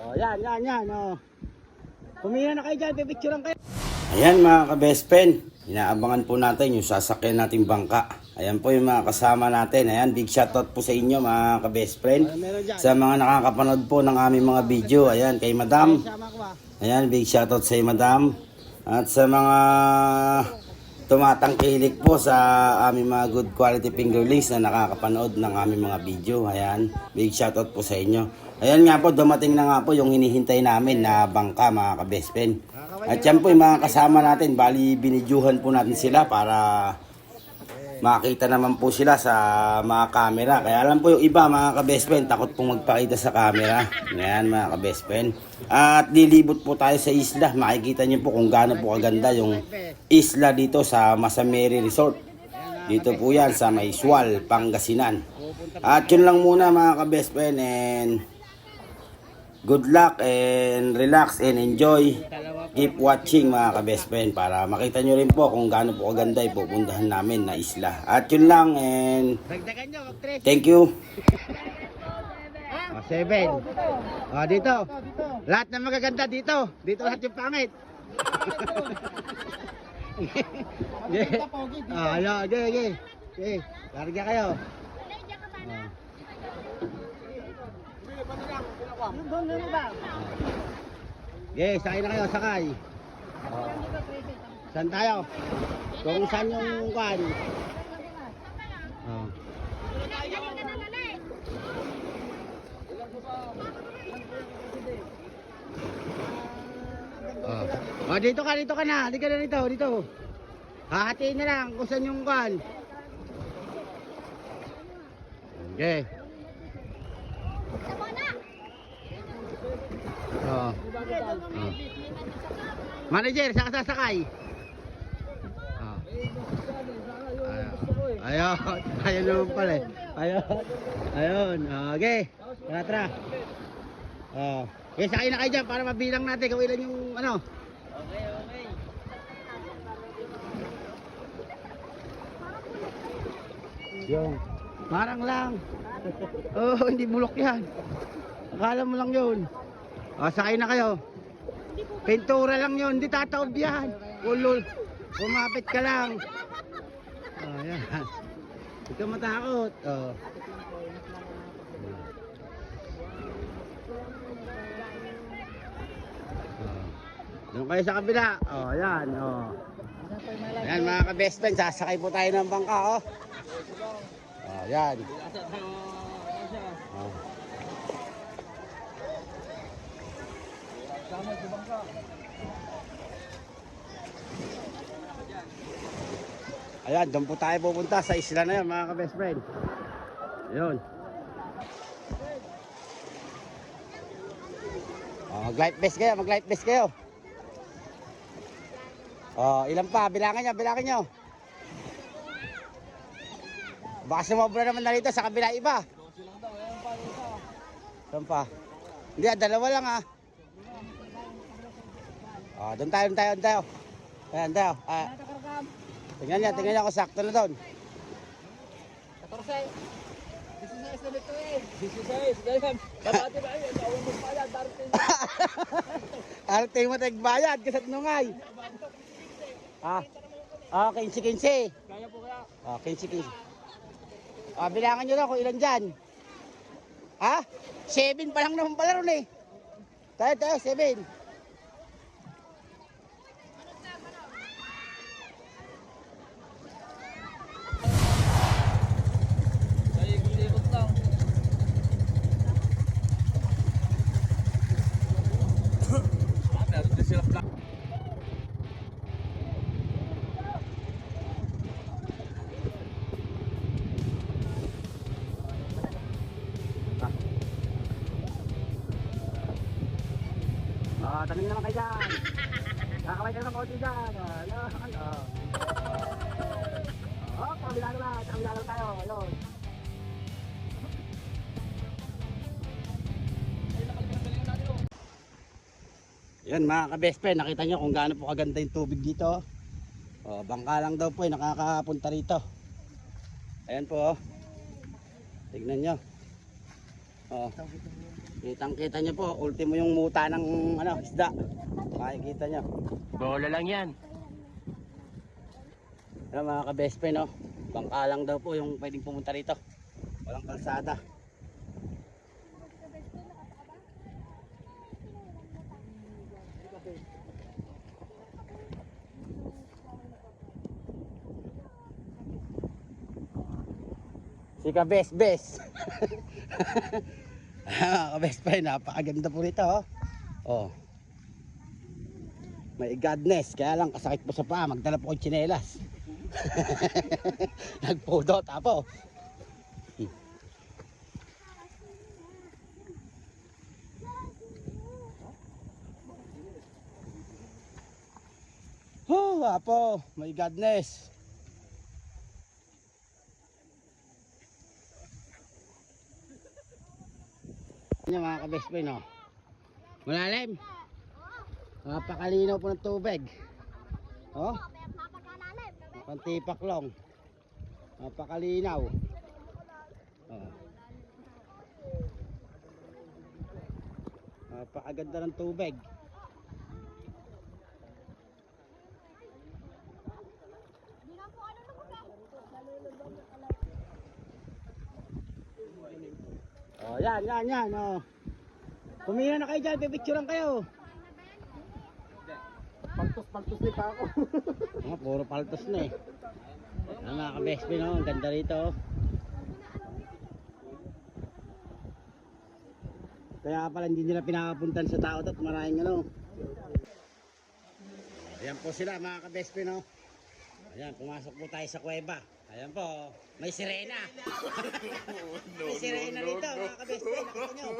Oh, yan, yan, yan. Oh. Pumila na kayo dyan, pipicturean kayo. Ayan mga ka-best friend, inaabangan po natin yung sasakyan nating bangka. Ayan po yung mga kasama natin. Ayan, big shoutout po sa inyo mga ka-best friend. Dyan? Sa mga nakakapanood po ng aming mga video. Ayan, kay Madam. Ba? Ayan, big shoutout sa Madam. At sa mga tumatangkilik po sa aming mga good quality fingerlings na nakakapanood ng aming mga video. Ayan, big shoutout po sa inyo. Ayan nga po, dumating na nga po yung hinihintay namin na bangka mga ka-best friend. At yan po yung mga kasama natin, bali binidyuhan po natin sila para makita naman po sila sa mga camera. Kaya alam po yung iba mga ka-best friend, takot pong magpakita sa camera. Ayan mga ka-best friend. At lilibot po tayo sa isla. Makikita niyo po kung gaano po kaganda yung isla dito sa Masameri Resort. Dito po yan sa Maiswal, Pangasinan. At yun lang muna mga ka-best friend and good luck and relax and enjoy. Keep watching mga ka-best friend para makita nyo rin po kung gaano po kaganda yung pupuntahan namin na isla. At yun lang and thank you. Oh, seven. Oh, dito. Lahat na magaganda dito. Dito lahat yung pangit. Ah, ayo, okay, okay. Okay, larga kayo. Ah. Okay, sakay na kayo, sakay. Oh. Saan tayo? Kung saan yung kwan? Oh. Oh. oh, dito ka, dito ka na. Halika na dito, dito. Hahatiin na lang kung saan yung kwan. Okay. Oh. Manager, saan ka sasakay? Oh. Ayun. Ayun. Ayun naman pala eh. Ayun. Ayun. Okay. Tara, tara. Oh. Okay, sakay na kayo dyan para mabilang natin kung ilan yung ano. Yung. Marang lang. Oh, hindi bulok yan. Akala mo lang yun. O, sakay na kayo. Pintura lang yun, hindi tataob yan. Ulul. Umapit ka lang. O, yan. Huwag ka matakot. O. O. Doon kayo sa kabila. O, yan. O. Ayan mga ka-best friend, sasakay po tayo ng bangka. O. O, yan. O. Ayan, doon po tayo pupunta sa isla na yan mga ka-best friend. Ayun. Oh, mag-life vest kayo, mag-life vest kayo. Oh, ilan pa? Bilangan nyo, bilangan nyo. Baka sumobra naman na rito sa kabila iba. Saan pa? Hindi, dalawa lang ah. Oh, doon tayo, doon tayo, doon tayo. Ayan, tayo. Ah, tingnan niya, tingnan niya kung sakto na doon. 14. 16 na dito eh. 16, ganyan. Babati ba yun? Awang magpala, darating. Arte mo tagbayad, kasat nungay. Ah, ah, 15-15. Kaya po kaya. Ah, 15-15. Ah, bilangan nyo na kung ilan dyan. Ha? 7 pa lang naman pala ron eh. Tayo, tayo, 7. Ah, tanim naman kayo dyan. Kakaway kayo ng konti dyan. Ah, yan. Ah. Oh, kabila naman. Sa kabila tayo. Ayun. Yan mga ka-best friend, nakita nyo kung gaano po kaganda yung tubig dito. Oh, bangka lang daw po eh, nakakapunta rito. Ayan po oh. Tignan nyo. Oh. Kitang kita niyo po, ultimo yung muta ng ano, isda. Makikita niyo. Bola lang yan. Ano mga ka-best friend, no? Bangka lang daw po yung pwedeng pumunta rito. Walang kalsada. Si ka-best best. Ah, ka-best friend, napakaganda po rito, oh. Oh. May godness, kaya lang kasakit po sa paa, magdala po ng tsinelas. Nagpudot apo. Oh, apo, my godness. Yan mga ka-best friend, oh. Malalim. Napakalinaw po ng tubig. Oh. Pantipak lang. Napakalinaw. Oh. Napakaganda ng tubig. Oh, yan, yan, oh. Kumina na kayo dyan, pipicturean kayo. Paltos-paltos ni pa ako. Mga puro paltos na eh. Ang mga ka-best friend, oh, ang ganda rito. oh. Kaya pala hindi nila pinakapuntan sa tao at maraming ano. Ayan po sila mga ka-best friend, oh. Ayan, pumasok po tayo sa kuweba. Ayan po, may sirena. may sirena rito, mga ka-best friend. Nakita nyo.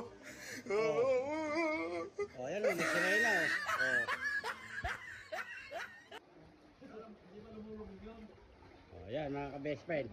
Oh. oh, ayan oh, may sirena. Oh. oh. Oh, yan mga ka-best friend.